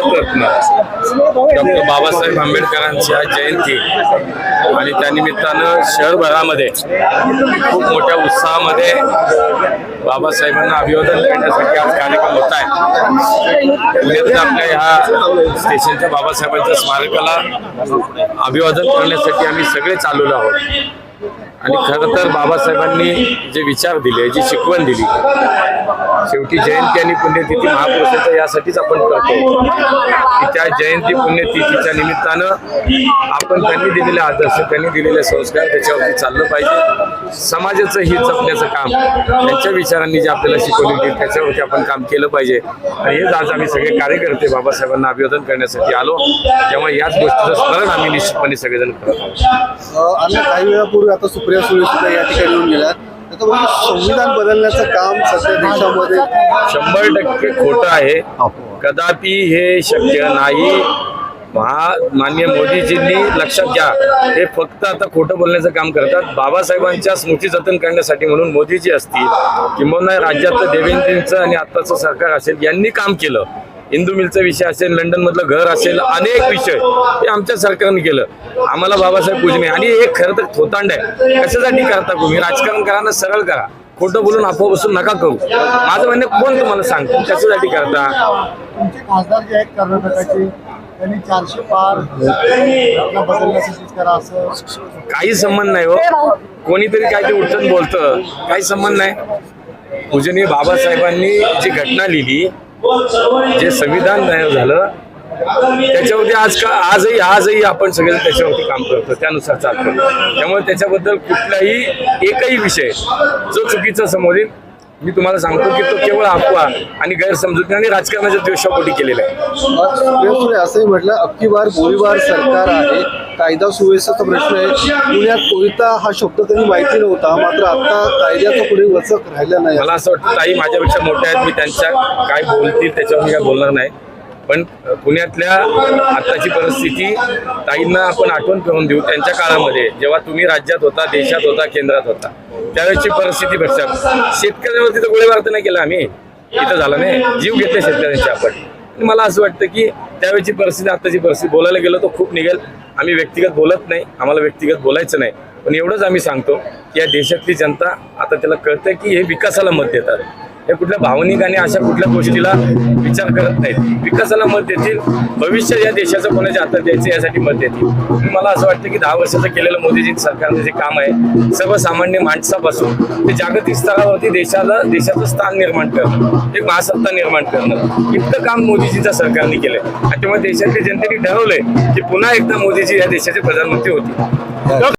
Bharat Ratna doctor Babasaheb आंबेडकरांची आज जयंती आणि त्यानिमित्तानं शहरभरामध्ये खूप मोठ्या उत्साहामध्ये बाबासाहेबांना अभिवादन करण्यासाठी आज कार्यक्रम होत आहे. पुण्यात आपल्या ह्या स्टेशनच्या बाबासाहेबांच्या स्मारकाला अभिवादन करण्यासाठी आम्ही सगळे चालवलो आहोत. आणि खरं तर बाबासाहेबांनी जे विचार दिले जी शिकवण दिली शेवटी जयंती आणि पुण्यतिथी महापुरुषाचं यासाठीच आपण करतो. की त्या जयंती पुण्यतिथीच्या निमित्तानं आपण त्यांनी दिलेले आदर्श त्यांनी दिलेले संस्कार त्याच्यावरती चाललं पाहिजे. समाजाचं हित जपण्याचं काम त्यांच्या विचारांनी जे आपल्याला शिकवले त्याच्यावरती आपण काम केलं पाहिजे. आणि हेच आज आम्ही सगळे कार्यकर्ते बाबासाहेबांना अभिवादन करण्यासाठी आलो. त्यामुळे याच गोष्टीचं स्मरण आम्ही निश्चितपणे सगळेजण करत आहोत. काही वेळापूर्वी आता सुप्रिया सुळे सुद्धा या ठिकाणी येऊन गेल्या आता संविधान बदलण्याचं काम सध्या देशामध्ये शंभर टक्के खोटं आहे. कदापि हे शक्य नाही. महा मान्य मोदीजींनी लक्षात घ्या हे फक्त आता खोटं बोलण्याचं काम करतात. बाबासाहेबांच्या स्मृती जतन करण्यासाठी म्हणून मोदीजी असतील किंबहुना राज्यातलं देवेंद्रजींचं आणि आत्ताचं सरकार असेल यांनी काम केलं. हिंदू मिलचा विषय असेल लंडन मधलं घर असेल अनेक विषय हे आमच्या सरकारने केलं. आम्हाला बाबासाहेब पूजने आणि हे खरं तर थोतांड आहे. कशासाठी करता तुम्ही? राजकारण करा ना सरळ करा. खोटं बोलून अफवा बसून नका करू. माझं म्हणणं कोण तुम्हाला सांगतो? कशासाठी करता? तुमचे खासदार जे आहेत कर्नाटकाचे त्यांनी चारशे पार घटना बदलण्यासाठीच करा असं. काही संबंध नाही हो. कोणीतरी काय ते उठून बोलतं. काही संबंध नाही. पूजनीय बाबासाहेबांनी जी घटना लिहिली जे संविधान तयार झालं त्याच्यावरती आज का आजही आजही आपण सगळे त्याच्यावरती काम करतो त्यानुसार चालतो. त्यामुळे त्याच्याबद्दल कुठलाही एकही विषय जो चुकीचा समोर येईल मी तुम्हाला सांगतो की तो केवळ अफवा आणि गैरसमजुती आणि राजकारणाच्या द्वेषापोटी केलेला आहे. असंही म्हटलं अक्की बार गोळीबार सरकार आहे. कायदा सुव्यवस्थेचा प्रश्न आहे. पुण्यात कोयता हा शब्द कधी माहिती नव्हता मात्र आता कायद्याचा पुढे वचक राहिला नाही. मला असं वाटतं ताई माझ्यापेक्षा मोठ्या आहेत. मी त्यांच्या काय बोलतील त्याच्यावर मी काय बोलणार नाही. पण पुण्यातल्या आत्ताची परिस्थिती ताईंना आपण आठवण करून देऊ त्यांच्या काळामध्ये जेव्हा तुम्ही राज्यात होता देशात होता केंद्रात होता त्यावेळेची परिस्थिती भेटतात. शेतकऱ्यांवरती तर गोळीबार तर नाही केला आम्ही. इथं झाला नाही. जीव घेतले शेतकऱ्यांचे आपण. मला असं वाटतं की त्यावेळेची परिस्थिती आत्ताची परिस्थिती बोलायला गेलो तर खूप निघेल. आम्ही व्यक्तिगत बोलत नाही. आम्हाला व्यक्तिगत बोलायचं नाही. पण एवढंच आम्ही सांगतो की या देशातली जनता आता त्याला कळतं की हे विकासाला मत देतात. हे कुठल्या भावनिक आणि अशा कुठल्या गोष्टीला विचार करत नाहीत. विकासाला मत देतील. भविष्य या देशाचं कोणाच्या हातात द्यायचं यासाठी मत देतील. मला असं वाटतं की दहा वर्षाचं केलेलं मोदीजी सरकारचं जे काम आहे सर्वसामान्य माणसापासून ते जागतिक स्तरावरती देशाला देशाचं स्थान निर्माण करणं एक महासत्ता निर्माण करणं. इतकं काम मोदीजीच्या सरकारने केलंय. आणि त्यामुळे देशातल्या जनतेने ठरवलंय की पुन्हा एकदा मोदीजी या देशाचे प्रधानमंत्री होते